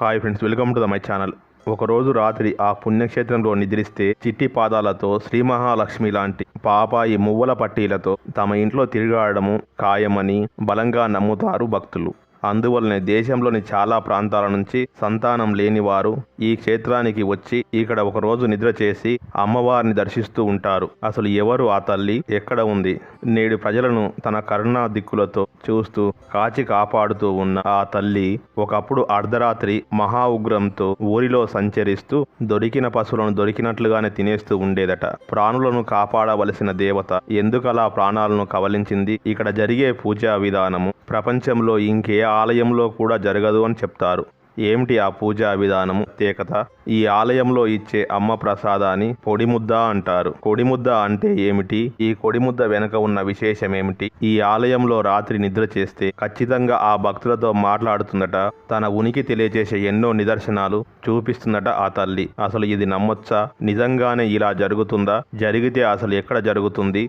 Hi friends welcome to the my channel. ఒకరోజు రాత్రి ఆ పుణ్యక్షేత్రంలో నిద్రిస్తే చిట్టి పాదాలతో శ్రీ మహాలక్ష్మి లాంటి పాపాయి మువ్వల పట్టీలతో తమ ఇంట్లో తిరిగాడము ఖాయమని బలంగా నమ్ముతారు భక్తులు. అందువల్లనే దేశంలోని చాలా ప్రాంతాల నుంచి సంతానం లేనివారు ఈ క్షేత్రానికి వచ్చి ఇక్కడ ఒకరోజు నిద్ర చేసి అమ్మవారిని దర్శిస్తూ ఉంటారు. అసలు ఎవరు ఆ తల్లి? ఎక్కడ ఉంది? నేడు ప్రజలను తన కరుణా దిక్కులతో చూస్తూ కాచి కాపాడుతూ ఉన్న ఆ తల్లి ఒకప్పుడు అర్ధరాత్రి మహా ఉగ్రంతో ఊరిలో సంచరిస్తూ దొరికిన పశువులను దొరికినట్లుగానే తినేస్తూ ఉండేదట. ప్రాణులను కాపాడవలసిన దేవత ఎందుకలా ప్రాణాలను కవలించింది? ఇక్కడ జరిగే పూజా విధానము ప్రపంచంలో ఇంకే ఆలయంలో కూడా జరగదు అని చెప్తారు. ఏమిటి ఆ పూజా విధానము? ప్రత్యేకత ఈ ఆలయంలో ఇచ్చే అమ్మ ప్రసాదాన్ని పొడిముద్ద అంటారు. కొడిముద్ద అంటే ఏమిటి? ఈ కొడిముద్ద వెనుక ఉన్న విశేషం ఏమిటి? ఈ ఆలయంలో రాత్రి నిద్ర చేస్తే ఖచ్చితంగా ఆ భక్తులతో మాట్లాడుతుందట తన ఉనికి తెలియజేసే ఎన్నో నిదర్శనాలు చూపిస్తుందట ఆ తల్లి. అసలు ఇది నమ్మొచ్చా? నిజంగానే ఇలా జరుగుతుందా? జరిగితే అసలు ఎక్కడ జరుగుతుంది?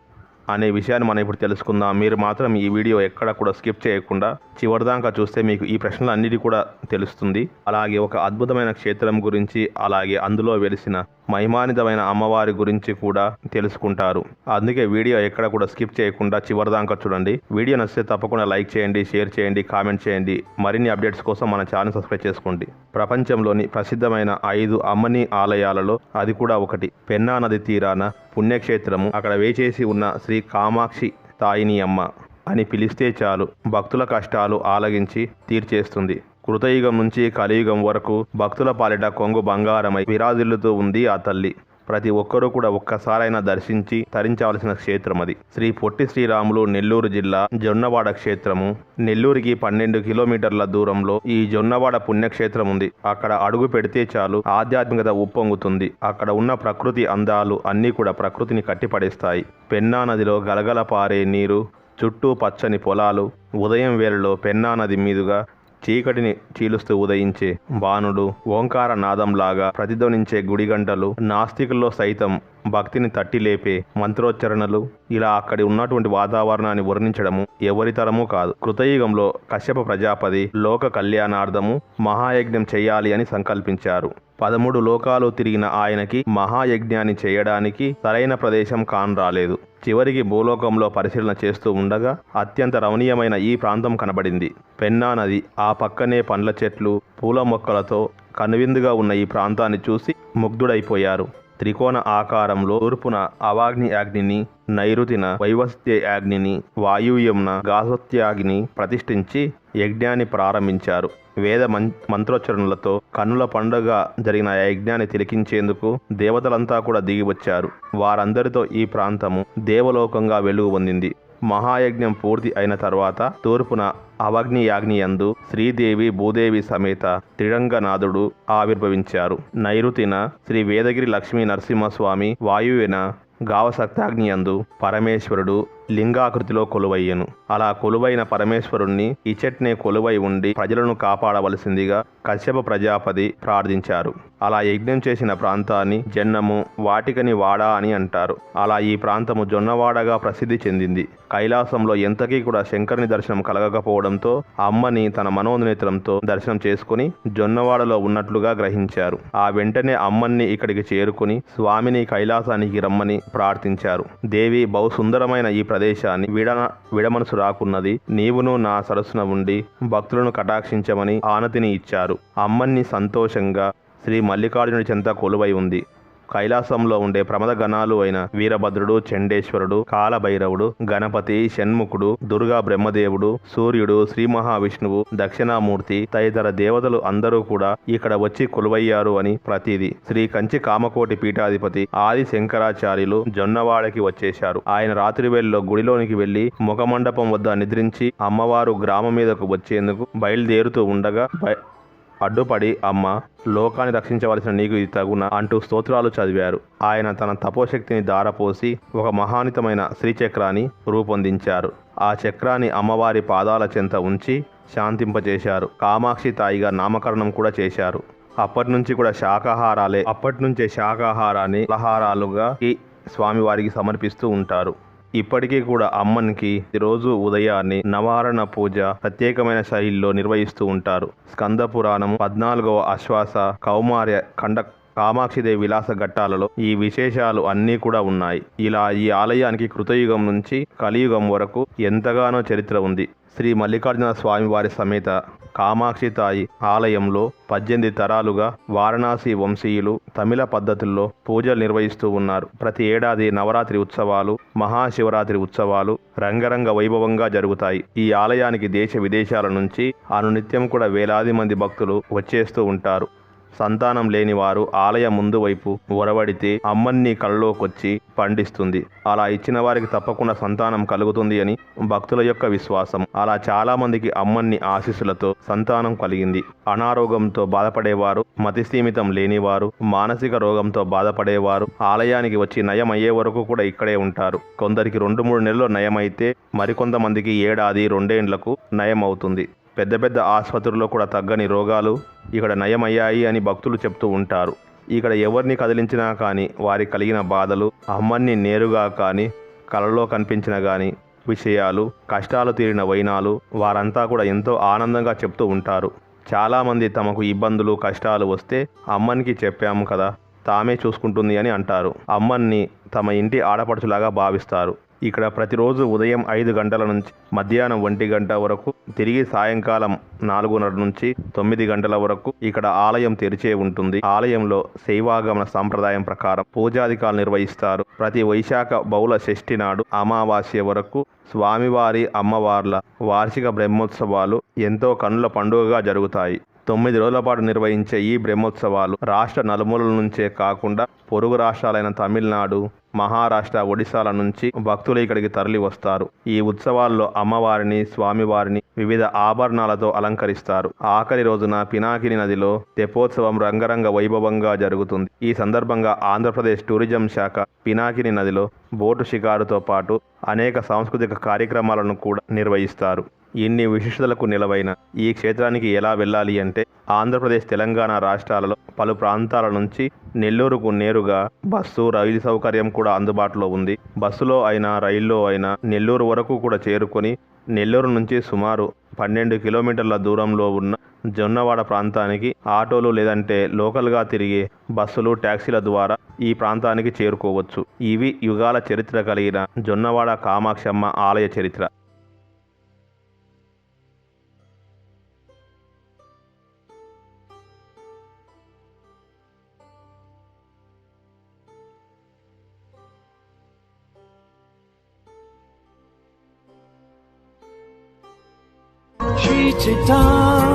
అనే విషయాన్ని మనం ఇప్పుడు తెలుసుకుందాం. మీరు మాత్రం ఈ వీడియో ఎక్కడ కూడా స్కిప్ చేయకుండా చివరిదాకా చూస్తే మీకు ఈ ప్రశ్నలు అన్నిటి కూడా తెలుస్తుంది. అలాగే ఒక అద్భుతమైన క్షేత్రం గురించి అలాగే అందులో వెలిసిన మహిమానితమైన అమ్మవారి గురించి కూడా తెలుసుకుంటారు. అందుకే వీడియో ఎక్కడ కూడా స్కిప్ చేయకుండా చివరిదాకా చూడండి. వీడియో నచ్చితే తప్పకుండా లైక్ చేయండి షేర్ చేయండి కామెంట్ చేయండి. మరిన్ని అప్డేట్స్ కోసం మన ఛానల్ సబ్స్క్రైబ్ చేసుకోండి. ప్రపంచంలోని ప్రసిద్ధమైన ఐదు అమ్మని ఆలయాలలో అది కూడా ఒకటి. పెన్నా నది తీరాన పుణ్యక్షేత్రము. అక్కడ వేచేసి ఉన్న శ్రీ కామాక్షి తాయిని అమ్మ అని పిలిస్తే చాలు. భక్తుల కష్టాలు ఆలగించి తీర్చేస్తుంది. కృతయుగం నుంచి కలియుగం వరకు భక్తుల పాలిట కొంగు బంగారమై విరాజిల్లుతూ ఉంది ఆ తల్లి. ప్రతి ఒక్కరూ కూడా ఒక్కసారైనా దర్శించి తరించవలసిన క్షేత్రం అది. శ్రీ పొట్టి శ్రీరాములు నెల్లూరు జిల్లా జొన్నవాడ క్షేత్రము. నెల్లూరుకి పన్నెండు కిలోమీటర్ల దూరంలో ఈ జొన్నవాడ పుణ్యక్షేత్రం ఉంది. అక్కడ అడుగు పెడితే చాలు ఆధ్యాత్మికత ఉప్పొంగుతుంది. అక్కడ ఉన్న ప్రకృతి అందాలు అన్నీ కూడా ప్రకృతిని కట్టిపడేస్తాయి. పెన్నా నదిలో గలగల పారే నీరు చుట్టూ పచ్చని పొలాలు ఉదయం వేళలో పెన్నా నది మీదుగా చీకటిని చీలుస్తూ ఉదయించే బాణుడు ఓంకార నాదంలాగా ప్రతిధ్వనించే గుడిగంటలు నాస్తికుల్లో సైతం భక్తిని తట్టిలేపే మంత్రోచ్చరణలు ఇలా అక్కడి ఉన్నటువంటి వాతావరణాన్ని వర్ణించడము ఎవరితరమూ కాదు. కృతయుగంలో కశ్యప ప్రజాపతి లోక కళ్యాణార్థము మహాయజ్ఞం చేయాలి అని సంకల్పించారు. పదమూడు లోకాలు తిరిగిన ఆయనకి మహాయజ్ఞాన్ని చేయడానికి సరైన ప్రదేశం కాన్ రాలేదు చివరికి భూలోకంలో పరిశీలన చేస్తూ ఉండగా అత్యంత రమణీయమైన ఈ ప్రాంతం కనబడింది. పెన్నా నది ఆ పక్కనే పండ్ల చెట్లు పూల మొక్కలతో కనువిందుగా ఉన్న ఈ ప్రాంతాన్ని చూసి ముగ్ధుడైపోయారు. త్రికోణ ఆకారంలో తూర్పున అవాగ్ని యాగ్నిని నైరుతిన వైవస్త్య యాగ్నిని వాయువ్యంన గాసత్యాగ్ని ప్రతిష్ఠించి యజ్ఞాన్ని ప్రారంభించారు. వేద మంత్రోచ్చరణలతో కన్నుల పండుగ జరిగిన యజ్ఞాన్ని తిలకించేందుకు దేవతలంతా కూడా దిగి వచ్చారు వారందరితో ఈ ప్రాంతము దేవలోకంగా వెలుగు పొందింది. మహాయజ్ఞం పూర్తి అయిన తర్వాత తూర్పున అవగ్నియాగ్నియందు శ్రీదేవి భూదేవి సమేత త్రిరంగనాథుడు ఆవిర్భవించారు. నైరుతిన శ్రీ వేదగిరి లక్ష్మీ నరసింహస్వామి వాయువిన గావసక్తాగ్నియందు పరమేశ్వరుడు లింగాకృతిలో కొలువయ్యను. అలా కొలువైన పరమేశ్వరుణ్ణి ఇచట్నే కొలువై ఉండి ప్రజలను కాపాడవలసిందిగా కశ్యప ప్రజాపతి ప్రార్థించారు. అలా యజ్ఞం చేసిన ప్రాంతాన్ని జన్నము వాటికని వాడ అని అంటారు. అలా ఈ ప్రాంతము జొన్నవాడగా ప్రసిద్ధి చెందింది. కైలాసంలో ఎంతకీ కూడా శంకరుని దర్శనం కలగకపోవడంతో అమ్మని తన మనోనేత్రంతో దర్శనం చేసుకుని జొన్నవాడలో ఉన్నట్లుగా గ్రహించారు. ఆ వెంటనే అమ్మని ఇక్కడికి చేరుకుని స్వామిని కైలాసానికి రమ్మని ప్రార్థించారు. దేవి బహు సుందరమైన ఈ ప్రదేశాన్ని విడ విడమనసు రాకున్నది నీవును నా సరస్సున ఉండి భక్తులను కటాక్షించమని ఆనతిని ఇచ్చారు. అమ్మన్ని సంతోషంగా శ్రీ మల్లికార్జునుడి చెంత కొలువై ఉంది. కైలాసంలో ఉండే ప్రమద గణాలు అయిన వీరభద్రుడు చండేశ్వరుడు కాలభైరవుడు గణపతి షణ్ముఖుడు దుర్గా బ్రహ్మదేవుడు సూర్యుడు శ్రీ మహావిష్ణువు దక్షిణామూర్తి తదితర దేవతలు అందరూ కూడా ఇక్కడ వచ్చి కొలువయ్యారు అని ప్రతీది. శ్రీ కంచి కామకోటి పీఠాధిపతి ఆది శంకరాచార్యులు జొన్నవాడకి వచ్చేశారు. ఆయన రాత్రి వేళలో గుడిలోనికి వెళ్ళి ముఖమండపం వద్ద నిద్రించి అమ్మవారు గ్రామం మీదకు వచ్చేందుకు బయలుదేరుతూ ఉండగా అడ్డుపడి అమ్మ లోకాన్ని రక్షించవలసిన నీకు ఇది తగున అంటూ స్తోత్రాలు చదివారు. ఆయన తన తపోశక్తిని దారపోసి ఒక మహానితమైన శ్రీచక్రాన్ని రూపొందించారు. ఆ చక్రాన్ని అమ్మవారి పాదాల చెంత ఉంచి శాంతింపజేశారు. కామాక్షి తాయిగా నామకరణం కూడా చేశారు. అప్పటి నుంచి కూడా శాకాహారాలే అప్పటి నుంచే శాకాహారాన్ని ఫలహారాలుగా ఈ స్వామివారికి సమర్పిస్తూ ఉంటారు. ఇప్పటికీ కూడా అమ్మన్కి రోజు ఉదయాన్నే నవారణ పూజ ప్రత్యేకమైన శైలిలో నిర్వహిస్తూ ఉంటారు. స్కంద పురాణం పద్నాలుగవ అశ్వాస కౌమార్య ఖండ కామాక్షిదేవి విలాస ఘట్టాలలో ఈ విశేషాలు అన్నీ కూడా ఉన్నాయి. ఇలా ఈ ఆలయానికి కృతయుగం నుంచి కలియుగం వరకు ఎంతగానో చరిత్ర ఉంది. శ్రీ మల్లికార్జున స్వామివారి సమేత కామాక్షి తాయి ఆలయంలో పద్దెనిమిది తరాలుగా వారణాసి వంశీయులు తమిళ పద్ధతుల్లో పూజలు నిర్వహిస్తూ ఉన్నారు. ప్రతి ఏడాది నవరాత్రి ఉత్సవాలు మహాశివరాత్రి ఉత్సవాలు రంగరంగ వైభవంగా జరుగుతాయి. ఈ ఆలయానికి దేశ విదేశాల నుంచి అనునిత్యం కూడా వేలాది మంది భక్తులు వచ్చేస్తూ ఉంటారు. సంతానం లేని వారు ఆలయ ముందు వైపు ఒరవడితే అమ్మన్ని కళ్ళలోకొచ్చి పండిస్తుంది. అలా ఇచ్చిన వారికి తప్పకుండా సంతానం కలుగుతుంది అని భక్తుల యొక్క విశ్వాసం. అలా చాలా మందికి అమ్మన్ని ఆశీస్సులతో సంతానం కలిగింది. అనారోగ్యంతో బాధపడేవారు మతిస్థీమితం లేనివారు మానసిక రోగంతో బాధపడేవారు ఆలయానికి వచ్చి నయం అయ్యే వరకు కూడా ఇక్కడే ఉంటారు. కొందరికి రెండు మూడు నెలలు నయమైతే మరికొంతమందికి ఏడాది రెండేండ్లకు నయం అవుతుంది పెద్ద పెద్ద ఆసుపత్రుల్లో కూడా తగ్గని రోగాలు ఇక్కడ నయమయ్యాయి అని భక్తులు చెప్తూ ఉంటారు. ఇక్కడ ఎవరిని కదిలించినా కానీ వారి కలిగిన బాధలు అమ్మన్ని నేరుగా కానీ కలలో కనిపించిన కానీ విషయాలు కష్టాలు తీరిన వైనాలు వారంతా కూడా ఎంతో ఆనందంగా చెప్తూ ఉంటారు. చాలామంది తమకు ఇబ్బందులు కష్టాలు వస్తే అమ్మనికి చెప్పాము కదా తామే చూసుకుంటుంది అని అంటారు. అమ్మన్ని తమ ఇంటి ఆడపడుచులాగా భావిస్తారు. ఇక్కడ ప్రతిరోజు ఉదయం ఐదు గంటల నుంచి మధ్యాహ్నం ఒంటి గంట వరకు తిరిగి సాయంకాలం నాలుగున్నర నుంచి తొమ్మిది గంటల వరకు ఇక్కడ ఆలయం తెరిచే ఉంటుంది. ఆలయంలో శైవాగమన సాంప్రదాయం ప్రకారం పూజాధికారులు నిర్వహిస్తారు. ప్రతి వైశాఖ బౌల షష్ఠి నాడు అమావాస్య వరకు స్వామివారి అమ్మవార్ల వార్షిక బ్రహ్మోత్సవాలు ఎంతో కన్నుల పండుగగా జరుగుతాయి. తొమ్మిది రోజుల పాటు నిర్వహించే ఈ బ్రహ్మోత్సవాలు రాష్ట్ర నలుమూలల నుంచే కాకుండా పొరుగు రాష్ట్రాలైన తమిళనాడు మహారాష్ట్ర ఒడిశాల నుంచి భక్తులు ఇక్కడికి తరలి వస్తారు. ఈ ఉత్సవాల్లో అమ్మవారిని స్వామివారిని వివిధ ఆభరణాలతో అలంకరిస్తారు. ఆఖరి రోజున పినాకిని నదిలో తెపోత్సవం రంగరంగ వైభవంగా జరుగుతుంది. ఈ సందర్భంగా ఆంధ్రప్రదేశ్ టూరిజం శాఖ పినాకిని నదిలో బోటు షికారుతో పాటు అనేక సాంస్కృతిక కార్యక్రమాలను కూడా నిర్వహిస్తారు. ఇన్ని విశిష్టతలకు నిలవైన ఈ క్షేత్రానికి ఎలా వెళ్ళాలి అంటే ఆంధ్రప్రదేశ్ తెలంగాణ రాష్ట్రాలలో పలు ప్రాంతాల నుంచి నెల్లూరుకు నేరుగా బస్సు రైలు సౌకర్యం కూడా అందుబాటులో ఉంది. బస్సులో అయినా రైల్లో అయినా నెల్లూరు వరకు కూడా చేరుకొని నెల్లూరు నుంచి సుమారు పన్నెండు కిలోమీటర్ల దూరంలో ఉన్న జొన్నవాడ ప్రాంతానికి ఆటోలు లేదంటే లోకల్గా తిరిగే బస్సులు ట్యాక్సీల ద్వారా ఈ ప్రాంతానికి చేరుకోవచ్చు. ఇవి యుగాల చరిత్ర కలిగిన జొన్నవాడ కామాక్షమ్మ ఆలయ చరిత్ర. 一直到